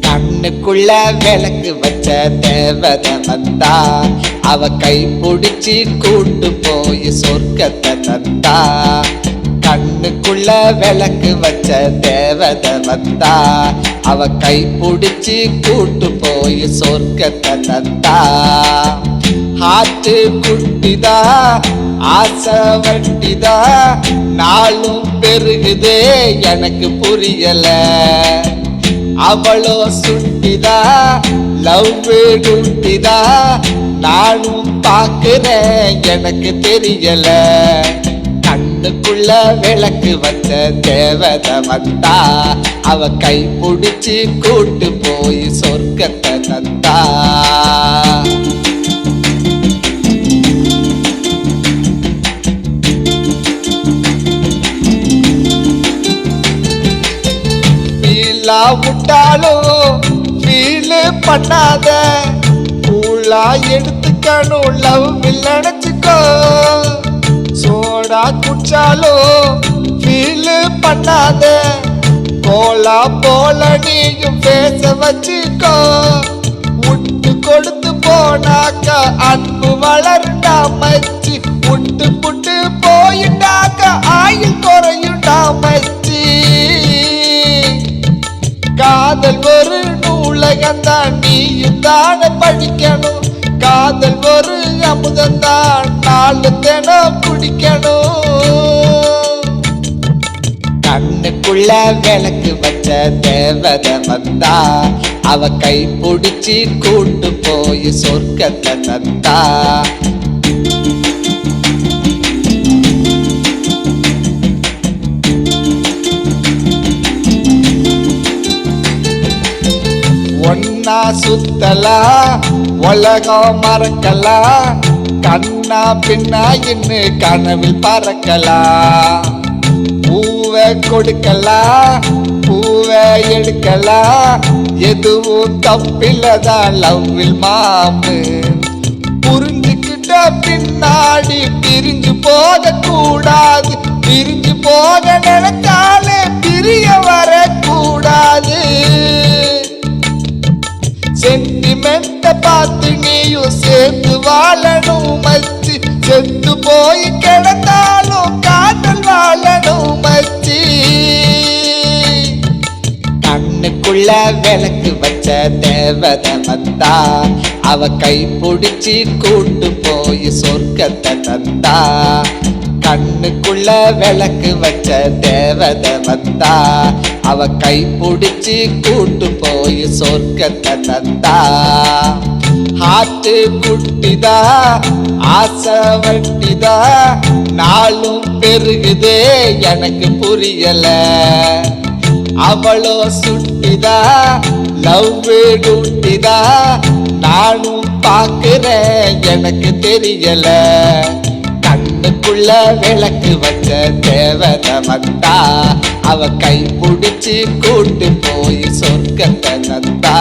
கண்ணுக்குள்ள விளக்கு வச்ச தேவதை வந்தா அவ கை பிடிச்சி கூட்டு போய் சொர்க்கத்தை தந்தா. கண்ணுக்குள்ள விளக்கு வச்ச தேவதை வந்தா அவ கை பிடிச்சி கூட்டு போய் சொர்க்கத்தை தந்தா. ஹாட்டு குட்டிதா ஆசை வட்டிதா நாளும் பெருகுதே எனக்கு புரியல. அவளோ சுட்டிதா லவ் குட்டிதா நானும் பார்க்கிறேன் எனக்கு தெரியல. கண்ணுக்குள்ள விளக்கு வச்ச தேவதை வந்தா அவ கை பிடிச்சி கூட்டு போய் சொர்க்கத்தை தந்தா. ஃபீலா விட்டாலும் ஃபீல் பண்ணாத கூலா எடுத்துக்கணும் லவ் நினைச்சுக்கோ சோடா குச்சாலும் ஃபீல் பண்ணாத. போலா போல நீயும் பேச வச்சுக்கோ. விட்டு கொடுத்து போனாக்க அன்பு வளருண்டா மச்சி. விட்டு புட்டு போயிட்டாக்க ஆயில் குறையுண்டா மச்சி. காதல் ஒரு நூலகந்தான் நீயும் தானே படிக்கணும். காதல் ஒரு அமுதந்தான். நாலு தினம் குடிக்கணும். கண்ணுக்குள்ள விளக்கு வச்ச தேவதை வந்தா. அவ கை பிடிச்சி கூட்டு போய் சொர்க்கத்தை தந்தா. ஒன்னா சுத்தலா உலகம் மறக்கலா கண்ணா பின்னா இன்னு கனவில் பறக்கலாம் பூவை கொடுக்கலாம் பூவை எடுக்கலாம் எதுவும் தப்பில்லதான் லவ்வில் மாமு. புரிஞ்சுக்கிட்ட பின்னாடி பிரிஞ்சு போக கூடாது பிரிஞ்சு போக நினைச்சா பார்த்து நீயும் சேர்த்து வாழணும் மச்சி. செத்து போய் கிடந்தாலும் காதல் வாழணும் மச்சி. கண்ணுக்குள்ள விளக்கு வச்ச தேவதை வந்தா அவ கை பிடிச்சி கூட்டு போய் சொர்க்கத்தை தந்தா. கண்ணுக்குள்ள விளக்கு வச்ச தேவதை வந்தா அவ கை பிடிச்சி கூட்டு போய் சொர்க்கத்தை தந்தா. ஹாட்டு குட்டிதா ஆசை வட்டிதா நாளும் பெருகுதே எனக்கு புரியல. அவளோ சுட்டிதா லவ் குட்டிதா நானும் பார்க்கிறேன் எனக்கு தெரியல. கண்ணுக்குள்ள விளக்கு வச்ச தேவதை வந்தா அவ கை பிடிச்சி கூட்டு போய் சொர்க்கத்தை நந்தா